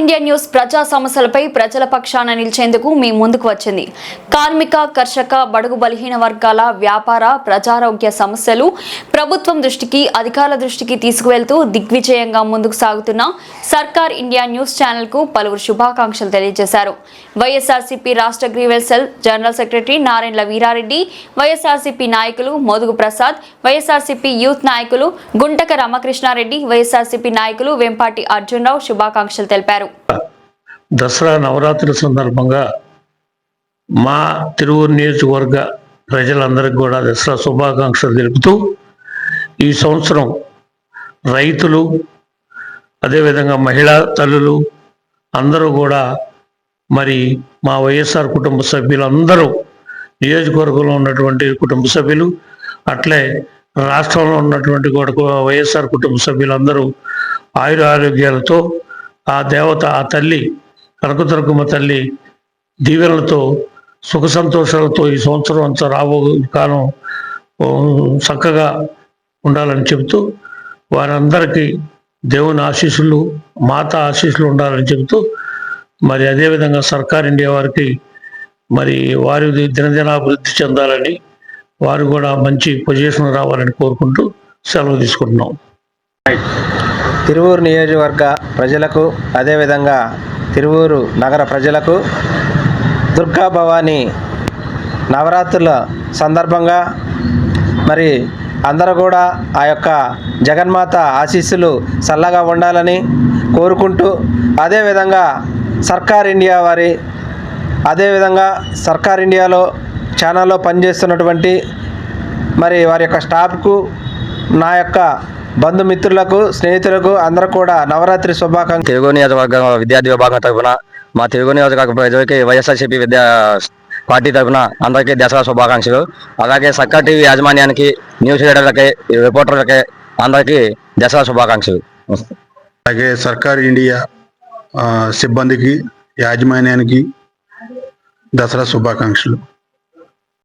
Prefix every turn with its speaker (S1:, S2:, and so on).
S1: India news ప్రజా సమస్యలపై ప్రజల పక్షాన నిలిచేందుకు మీ ముందుకు వచ్చింది. కార్మిక కర్షక బడుగు బలహీన వర్గాల వ్యాపార ప్రజారోగ్య సమస్యలు ప్రభుత్వం దృష్టికి అధికారుల దృష్టికి తీసుకువెళ్తూ దిగ్విజయంగా ముందుకు సాగుతున్న సర్కార్ ఇండియా న్యూస్ ఛానల్కు పలువురు శుభాకాంక్షలు తెలియజేశారు. వైఎస్ఆర్సీపీ రాష్ట్ర grievance cell general secretary Narayanala Veerareddy YSRCP నాయకులు మోదుగు ప్రసాద్ వైఎస్ఆర్సీపీ యూత్ నాయకులు గుంటక రామకృష్ణారెడ్డి వైఎస్ఆర్సీపీ నాయకులు వెంపాటి అర్జున్రావు శుభాకాంక్షలు తెలిపారు.
S2: దసరా నవరాత్రి సందర్భంగా మా తిరువురు నియోజకవర్గ ప్రజలందరికీ కూడా దసరా శుభాకాంక్షలు తెలుపుతూ ఈ సంవత్సరం రైతులు అదేవిధంగా మహిళా తల్లులు అందరూ కూడా మరి మా వైఎస్ఆర్ కుటుంబ సభ్యులందరూ నియోజకవర్గంలో ఉన్నటువంటి కుటుంబ సభ్యులు అట్లే రాష్ట్రంలో ఉన్నటువంటి కూడా వైఎస్ఆర్ కుటుంబ సభ్యులందరూ ఆయుర ఆరోగ్యాలతో ఆ దేవత ఆ తల్లి కనకదుర్గమ్మ తల్లి దీవెనలతో సుఖ సంతోషాలతో ఈ సంవత్సరం అంతా రాబో కాలం చక్కగా ఉండాలని చెబుతూ వారందరికీ దేవుని ఆశీస్సులు మాత ఆశీస్సులు ఉండాలని చెబుతూ మరి అదేవిధంగా సర్కార్ ఇండియా వారికి మరి వారి దినదినాభివృద్ధి చెందాలని వారు కూడా మంచి పొజిషన్ రావాలని కోరుకుంటూ సెలవు తీసుకుంటున్నాం.
S3: తిరువూరు నియోజకవర్గ ప్రజలకు అదేవిధంగా తిరువూరు నగర ప్రజలకు దుర్గా భవానీ నవరాత్రుల సందర్భంగా మరి అందరూ కూడా ఆ యొక్క జగన్మాత ఆశీస్సులు చల్లగా ఉండాలని కోరుకుంటూ అదేవిధంగా సర్కార్ ఇండియా వారి అదేవిధంగా సర్కార్ ఇండియాలో ఛానల్లో పనిచేస్తున్నటువంటి మరి వారి యొక్క స్టాఫ్కు నా యొక్క బంధుమిత్రులకు స్నేహితులకు అందరూ కూడా నవరాత్రి శుభాకాంక్షలు.
S4: తెలుగు నియోజకవర్గ విద్యార్థి విభాగం తరఫున మా తెలుగు నియోజకవర్గ ప్రజలకి వైఎస్ఆర్సీపీ విద్యా పార్టీ తరఫున అందరికీ దసరా శుభాకాంక్షలు. అలాగే సర్కార్ టీవీ యాజమాన్యానికి న్యూస్ రీడర్లకి రిపోర్టర్లకి అందరికీ దసరా శుభాకాంక్షలు.
S5: అలాగే సర్కార్ ఇండియా సిబ్బందికి యాజమాన్యానికి దసరా శుభాకాంక్షలు.